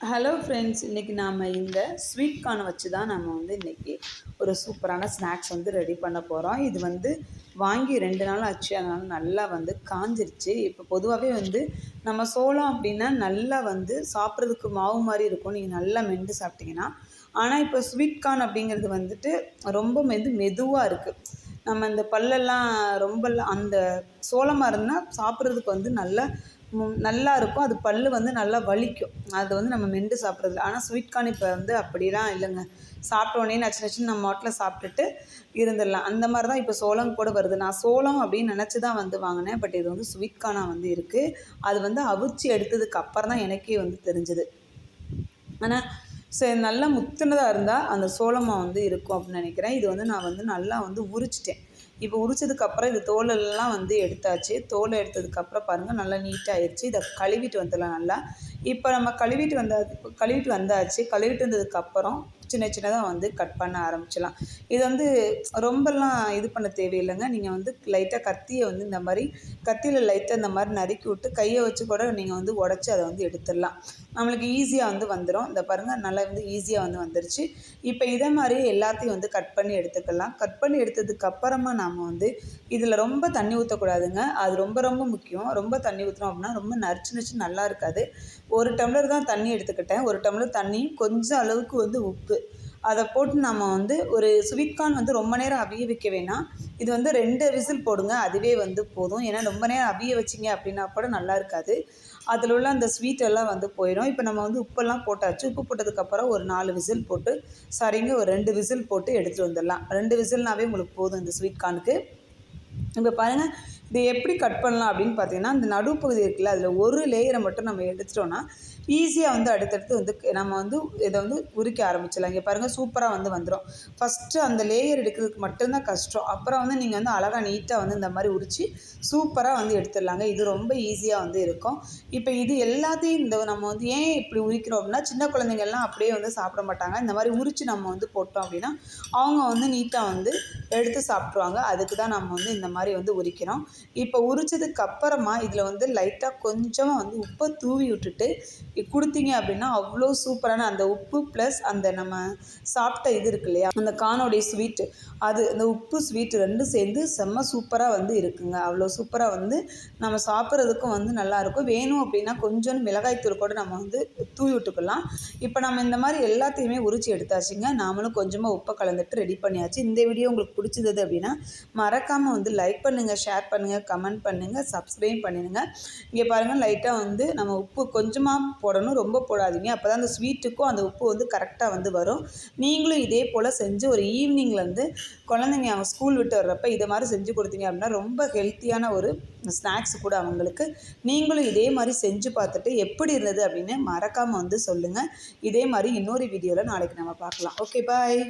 Hello friends இன்றைக்கி நாம் இந்த ஸ்வீட் கார்னை வச்சு தான் நம்ம வந்து இன்றைக்கி ஒரு சூப்பரான ஸ்நாக்ஸ் வந்து ரெடி பண்ண போகிறோம் இது வந்து வாங்கி ரெண்டு நாள் ஆச்சு அதனால் நல்லா வந்து காஞ்சிருச்சு. இப்போ பொதுவாகவே வந்து நம்ம சோளம் அப்படின்னா நல்லா வந்து சாப்பிட்றதுக்கு மாவு மாதிரி இருக்கும். நீங்கள் நல்லா மென்று சாப்பிட்டீங்கன்னா. ஆனால் இப்போ ஸ்வீட் கார்ன் அப்படிங்கிறது வந்துட்டு ரொம்ப மெது மெதுவாக இருக்குது நம்ம இந்த பல்லெல்லாம் ரொம்ப அந்த சோளமாக இருந்தால் சாப்பிட்றதுக்கு வந்து நல்லா நல்லா இருக்கும். அது பல் வந்து நல்லா வலிக்கும். அது வந்து நம்ம மென்று சாப்பிட்றதுல ஆனால் ஸ்வீட் கார்ன் இப்போ வந்து அப்படிலாம் இல்லைங்க. சாப்பிட்டோன்னே நச்சு நச்சுன்னு நம்ம மாட்டில் சாப்பிட்டுட்டு இருந்துடலாம். அந்த மாதிரி தான் இப்போ சோளம் கூட வருது. நான் சோளம் அப்படின்னு நினச்சி தான் வந்து வாங்கினேன். பட் இது வந்து ஸ்வீட் கார்னாக வந்து இருக்குது அது வந்து அவிச்சு எடுத்ததுக்கு அப்புறம் தான் எனக்கே வந்து தெரிஞ்சுது. ஆனால் சரி நல்லா முத்துனதாக இருந்தால் அந்த சோளமாக வந்து இருக்கும் அப்படின்னு நினைக்கிறேன். இது வந்து நான் வந்து நல்லா வந்து உரிச்சிட்டேன். இப்போ உரிச்சதுக்கப்புறம் இது தோலெல்லாம் வந்து எடுத்தாச்சு. தோலை எடுத்ததுக்கப்புறம் பாருங்கள் நல்லா நீட்டாகிடுச்சு இதை கழுவிட்டு வந்துடலாம் நல்லா. இப்போ நம்ம கழுவிட்டு வந்தா கழுவிட்டு வந்தாச்சு. கழுவிட்டு வந்ததுக்கப்புறம் சின்ன சின்னதாக வந்து கட் பண்ண ஆரம்பிச்சிடலாம். இது வந்து ரொம்பலாம் இது பண்ண தேவையில்லைங்க. நீங்கள் வந்து லைட்டாக கத்தியை வந்து இந்த மாதிரி கத்தியில் லைட்டாக இந்த மாதிரி நறுக்கி விட்டு கையை வச்சு கூட நீங்கள் வந்து உடச்சி அதை வந்து எடுத்துடலாம். நம்மளுக்கு ஈஸியாக வந்து வந்துடும் இந்த பாருங்கள் நல்லா வந்து ஈஸியாக வந்து வந்துருச்சு. இப்போ இதே மாதிரி எல்லாத்தையும் வந்து கட் பண்ணி எடுத்துக்கலாம். கட் பண்ணி எடுத்ததுக்கு அப்புறமா நாம் வந்து இதில் ரொம்ப தண்ணி ஊற்றக்கூடாதுங்க அது ரொம்ப ரொம்ப முக்கியம். ரொம்ப தண்ணி ஊற்றுறோம் அப்படின்னா ரொம்ப நரிச்சு நரிச்சு நல்லா இருக்காது. ஒரு டம்ளர் தான் தண்ணி எடுத்துக்கிட்டேன். ஒரு டம்ளர் தண்ணி கொஞ்சம் அளவுக்கு வந்து உப்பு. அதை போட்டு நம்ம வந்து ஒரு ஸ்வீட்கார்ன் வந்து ரொம்ப நேரம் அவிய வைக்க வேணாம். இது வந்து ரெண்டு விசில் போடுங்க அதுவே வந்து போதும். ஏன்னா ரொம்ப நேரம் அவிய வச்சிங்க அப்படின்னா கூட நல்லா இருக்காது. அதில் உள்ள அந்த ஸ்வீட் எல்லாம் வந்து போயிடும் இப்போ நம்ம வந்து உப்பெல்லாம் போட்டாச்சு. உப்பு போட்டதுக்கப்புறம் ஒரு நாலு விசில் போட்டு சரிங்க ஒரு ரெண்டு விசில் போட்டு எடுத்துகிட்டு வந்துடலாம். ரெண்டு விசில்னாவே உங்களுக்கு போதும் இந்த ஸ்வீட் கார்னுக்கு இப்போ பாருங்கள் இதை எப்படி கட் பண்ணலாம் அப்படின்னு பார்த்தீங்கன்னா அந்த நடுப்பகுதி இருக்குல்ல அதில் ஒரு லேயரை மட்டும் நம்ம எடுத்துட்டோன்னா ஈஸியாக வந்து அடுத்தடுத்து வந்து நம்ம வந்து இதை வந்து உரிக்க ஆரம்பிச்சிடலாம். இங்கே பாருங்கள் சூப்பராக வந்து வந்துடும் ஃபஸ்ட்டு அந்த லேயர் எடுக்கிறதுக்கு மட்டும்தான் கஷ்டம். அப்புறம் வந்து நீங்கள் வந்து அழகாக நீட்டாக வந்து இந்த மாதிரி உரித்து சூப்பராக வந்து எடுத்துடலாங்க. இது ரொம்ப ஈஸியாக வந்து இருக்கும். இப்போ இது எல்லாத்தையும் இந்த நம்ம வந்து ஏன் இப்படி உரிக்கிறோம் அப்படின்னா சின்ன குழந்தைங்கள்லாம் அப்படியே வந்து சாப்பிட மாட்டாங்க. இந்த மாதிரி உரித்து நம்ம வந்து போட்டோம் அப்படின்னா அவங்க வந்து நீட்டாக வந்து எடுத்து சாப்பிட்ருவாங்க அதுக்கு தான் நம்ம வந்து இந்த மாதிரி வந்து உரிக்கிறோம். இப்போ உரித்ததுக்கு அப்புறமா இதில் வந்து லைட்டாக கொஞ்சமாக வந்து உப்பை தூவி விட்டுட்டு கொடுத்தீங்க அப்படின்னா அவ்வளோ சூப்பரான அந்த உப்பு ப்ளஸ் அந்த நம்ம சாப்பிட்ட இது இருக்கு இல்லையா? அந்த கானோடைய ஸ்வீட்டு அது அந்த உப்பு ஸ்வீட்டு ரெண்டும் சேர்ந்து செம்ம சூப்பராக வந்து இருக்குங்க. அவ்வளோ சூப்பராக வந்து நம்ம சாப்பிட்றதுக்கும் வந்து நல்லாயிருக்கும் வேணும் அப்படின்னா கொஞ்சம் மிளகாய்த்தூள் கூட நம்ம வந்து தூவி விட்டுக்கலாம். இப்போ நம்ம இந்த மாதிரி எல்லாத்தையுமே உரிச்சு எடுத்தாச்சுங்க. நாமளும் கொஞ்சமாக உப்பை கலந்துட்டு ரெடி பண்ணியாச்சு. இந்த வீடியோ உங்களுக்கு பிடிச்சது அப்படின்னா மறக்காமல் வந்து லைக் பண்ணுங்கள் ஷேர் பண்ணுங்கள் கமெண்ட் பண்ணுங்கள் சப்ஸ்கிரைப் பண்ணிடுங்க. இங்கே பாருங்கள் லைட்டாக வந்து நம்ம உப்பு கொஞ்சமாக போடணும் ரொம்ப போடாதீங்க. அப்போ தான் அந்த ஸ்வீட்டுக்கும் அந்த உப்பு வந்து கரெக்டாக வந்து வரும். நீங்களும் இதே போல் செஞ்சு ஒரு ஈவினிங்லேருந்து குழந்தைங்க அவங்க ஸ்கூல் விட்டு வர்றப்ப இதை மாதிரி செஞ்சு கொடுத்தீங்க அப்படின்னா ரொம்ப ஹெல்த்தியான ஒரு ஸ்நாக்ஸ் கூட அவங்களுக்கு. நீங்களும் இதே மாதிரி செஞ்சு பார்த்துட்டு எப்படி இருந்தது அப்படின்னு மறக்காமல் வந்து சொல்லுங்கள் இதே மாதிரி இன்னொரு வீடியோவில் நாளைக்கு நம்ம பார்க்கலாம். Okay bye